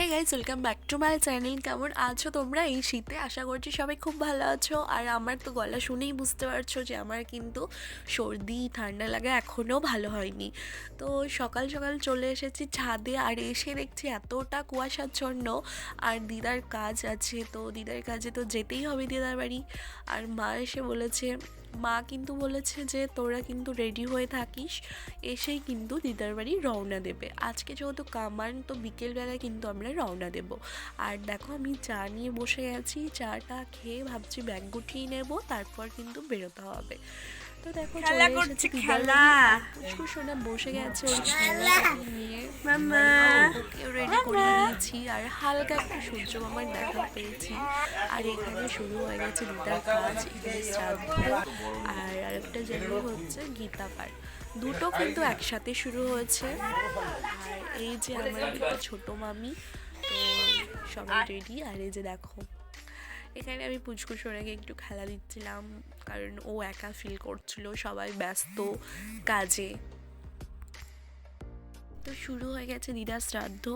Hey guys welcome back to my channel কেমন আছো তোমরা? এই শীতে আশা করছি সবাই খুব ভালো আছো। আর আমার তো গলা শুনেই বুঝতে পারছ যে আমার কিন্তু সর্দি, ঠান্ডা লাগা এখনও ভালো হয়নি। তো সকাল সকাল চলে এসেছি ছাদে আর এসে দেখছি এতটা কুয়াশাচ্ছন্ন। আর দিদার কাজ আছে, তো দিদার কাজে তো যেতেই হবে দিদার বাড়ি। আর মা এসে বলেছে মা কিন্তু বলেছে যে, তোরা কিন্তু রেডি হয়ে থাকিস, এসেই কিন্তু দিদার বাড়ি রওনা দেবে। আজকে যেহেতু কামান, তো বিকেলবেলায় কিন্তু আমরা রওনা দেব। আর দেখো, আমি চা নিয়ে বসে গেছি। চাটা খেয়ে ভাবছি ব্যাগ গুটিয়ে নেব, তারপর কিন্তু বেরোতে হবে। তো দেখো খেলা করছে, খেলা। পুচকু সোনা বসে গেছে ওর নিয়ে। মামা ওকেও রেডি করে দিয়েছি। আর হালকা একটু সূর্য মামার দেখা পেয়েছি। আর এখানে শুরু হয়ে গেছে দিদার কাজ এখানে শ্রাদ্ধ আর আরেকটা জায়গা হচ্ছে গীতা পাঠ। দুটো কিন্তু একসাথে শুরু হয়েছে। আর এই যে আমার একটা ছোট মামি তো সবাই রেডি আর এই যে দেখো এখানে আমি পুচকু সোনাকে একটু খেলা দিচ্ছিলাম, কারণ ও একা ফিল করছিল, সবাই ব্যস্ত কাজে। তো শুরু হয়ে গেছে দিদার শ্রাদ্ধ,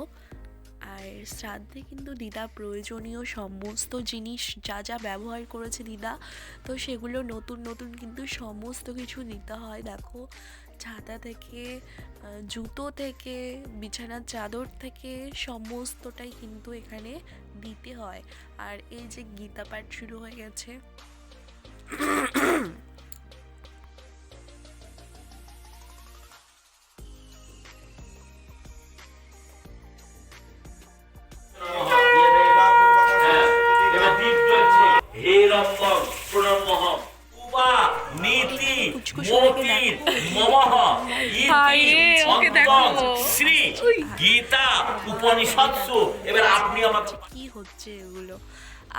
আর শ্রাদ্ধে কিন্তু দিদা প্রয়োজনীয় সমস্ত জিনিস, যা যা ব্যবহার করেছে দিদা, তো সেগুলো নতুন নতুন কিন্তু সমস্ত কিছু দিতে হয়, দেখো। ছাতা থেকে জুতো থেকে, বিছানার চাদর থেকে সমস্তটাই কিন্তু এখানে দিতে হয়। আর এই যে গীতা পাঠ শুরু হয়ে গেছে উপনিষৎসু। এবার আপনি কি হচ্ছে এগুলো?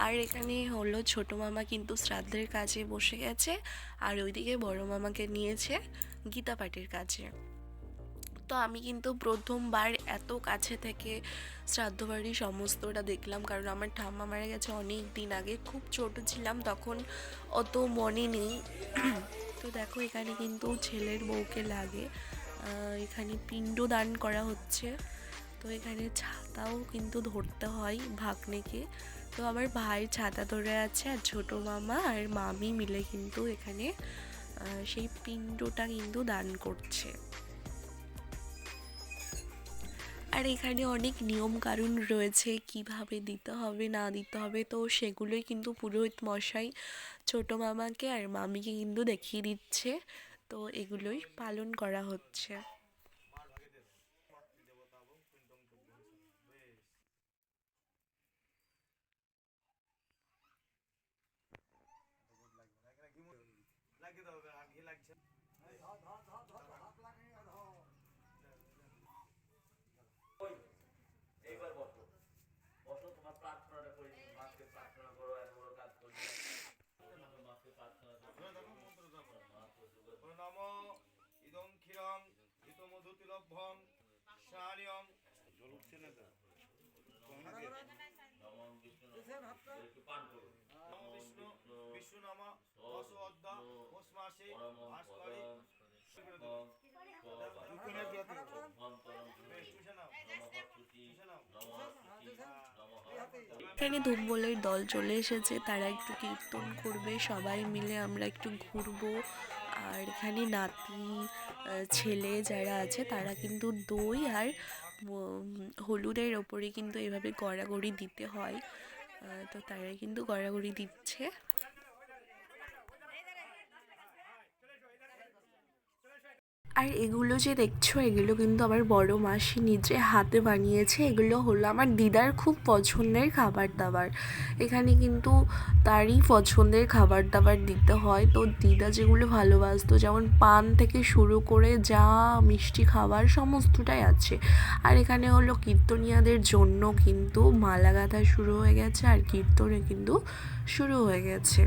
আর এখানে হলো ছোট মামা কিন্তু শ্রাদ্ধের কাজে বসে গেছে, আর ওইদিকে বড় মামাকে নিয়েছে গীতা পাঠের কাজে। তো আমি কিন্তু প্রথমবার এত কাছে থেকে শ্রাদ্ধ বাড়ি সমস্তটা দেখলাম, কারণ আমার ঠাম্মা মারা গেছে অনেক দিন আগে। খুব ছোট ছিলাম, তখন অত মনে নেই। তো দেখো, এখানে কিন্তু ছেলের বউকে লাগে। এখানে পিণ্ড দান করা হচ্ছে। তো এখানে ছাতাও কিন্তু ধরতে হয় ভাগ্নেকে। তো আমার ভাই ছাতা ধরে আছে আর ছোট মামা আর মামি মিলে কিন্তু এখানে সেই পিণ্ডটা কিন্তু দান করছে। আর এখানে অনেক নিয়ম কানুন রয়েছে, কীভাবে দিতে হবে, না দিতে হবে, তো সেগুলোই কিন্তু পুরোহিত মশাই ছোট মামাকে আর মামিকে কিন্তু দেখিয়ে দিচ্ছে। তো এগুলোই পালন করা হচ্ছে। এইবার বসো। বসো তোমার প্রার্থনাটা করি মাকে প্রার্থনা করো এত বড় কাজ করছ মাকে প্রার্থনা করো। নম ইদং ক্ষীরং হিতমধুতিলভ্যং সারিয়ং। নমঃ বিষ্ণু। বিষ্ণু বিষ্ণু নম বস অদ্যা ভস্মাসে ভাস্করে এখানে ধূপবলের দল চলে এসেছে, তারা একটু কীর্তন করবে, সবাই মিলে আমরা একটু ঘুরবো। আর এখানে নাতি ছেলে যারা আছে, তারা কিন্তু দই আর হলুদের ওপরে কিন্তু এভাবে গড়াগড়ি দিতে হয়। তো তারা কিন্তু গড়াগড়ি দিচ্ছে। আর এগুলো যে দেখছ, এগুলো কিন্তু আমার বড় মাসি নিজে হাতে বানিয়েছে। এগুলো হলো আমার দিদার খুব পছন্দের খাবার দাবার এখানে কিন্তু তারই পছন্দের খাবার দাবার দিতে হয়। তো দিদা যেগুলো ভালোবাসতো, যেমন পান থেকে শুরু করে যা মিষ্টি খাবার সমস্তটাই আছে। আর এখানে হলো কীর্তনিয়াদের জন্য কিন্তু মালা গাঁথা শুরু হয়ে গেছে, আর কীর্তনে কিন্তু শুরু হয়ে গেছে।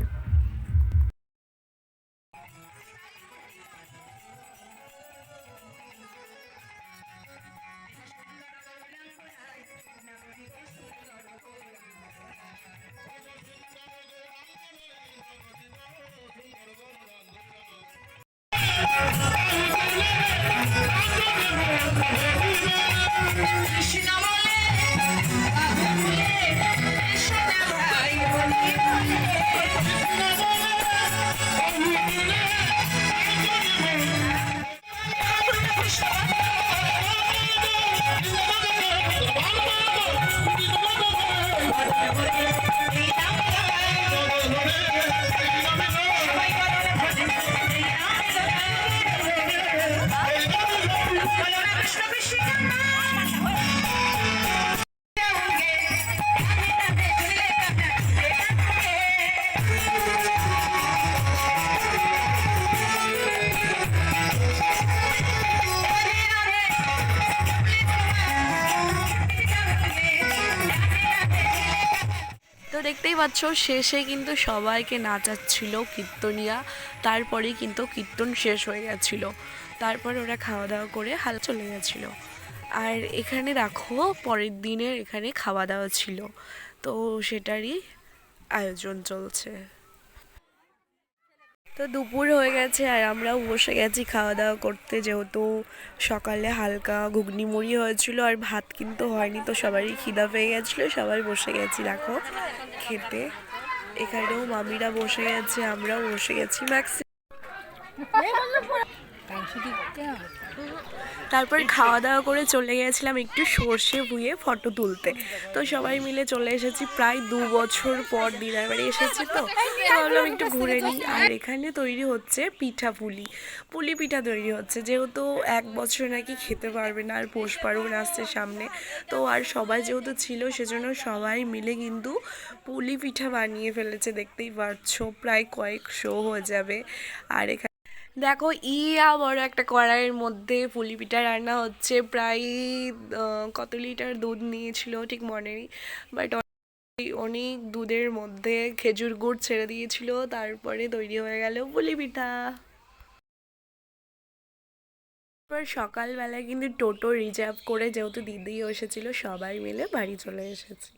Krishna দেখতেই পাচ্ছ, শেষে কিন্তু সবাইকে নাচাচ্ছিল কীর্তনিয়া। তারপরেই কিন্তু কীর্তন শেষ হয়ে গেছিল। তারপর ওরা খাওয়া দাওয়া করে হাল চলে গেছিল। আর এখানে দেখো, পরের দিনের এখানে খাওয়া দাওয়া ছিল। তো সেটারই আয়োজন চলছে। তো দুপুর হয়ে গেছে আর আমরাও বসে গেছি খাওয়া দাওয়া করতে, যেহেতু সকালে হালকা ঘুগনি মুড়ি হয়েছিল আর ভাত কিন্তু হয়নি, তো সবারই খিদা পেয়ে গেছিল, সবাই বসে গেছি, দেখো, খেতে। এখানেও মামিরা বসে গেছে, আমরাও বসে গেছি, ম্যাক্সি তারপর খাওয়া দাওয়া করে চলে গেছিলাম একটু সর্ষে ভুয়ে ফটো তুলতে। তো সবাই মিলে চলে এসেছি, প্রায় দু বছর পর দিদার বাড়ি এসেছি তো। ভাবলাম একটু ঘুরে নিই। আর এখানে তৈরি হচ্ছে পিঠা পুলি। পুলি পিঠা তৈরি হচ্ছে। যেহেতু এক বছর নাকি খেতে পারবে না, আর পৌষ পার্বণ আসছে সামনে, তো আর সবাই যেহেতু ছিল, সেজন্য সবাই মিলে কিন্তু পুলি পিঠা বানিয়ে ফেলেছে। দেখতেই পাচ্ছ, প্রায় কয়েকশো হয়ে যাবে। আর এখানে দেখো ইয়া বড় একটা কড়াইয়ের মধ্যে পুলি পিঠা রান্না হচ্ছে। প্রায় কত লিটার দুধ নিয়েছিল, ঠিক মনে নেই। বাট অনেক দুধের মধ্যে খেজুর গুড় ছেড়ে দিয়েছিল, তারপরে তৈরি হয়ে গেল পুলি পিঠা এবার সকালবেলায় কিন্তু টোটো রিজার্ভ করে যেহেতু দিদিও এসেছিল, সবাই মিলে বাড়ি চলে এসেছি।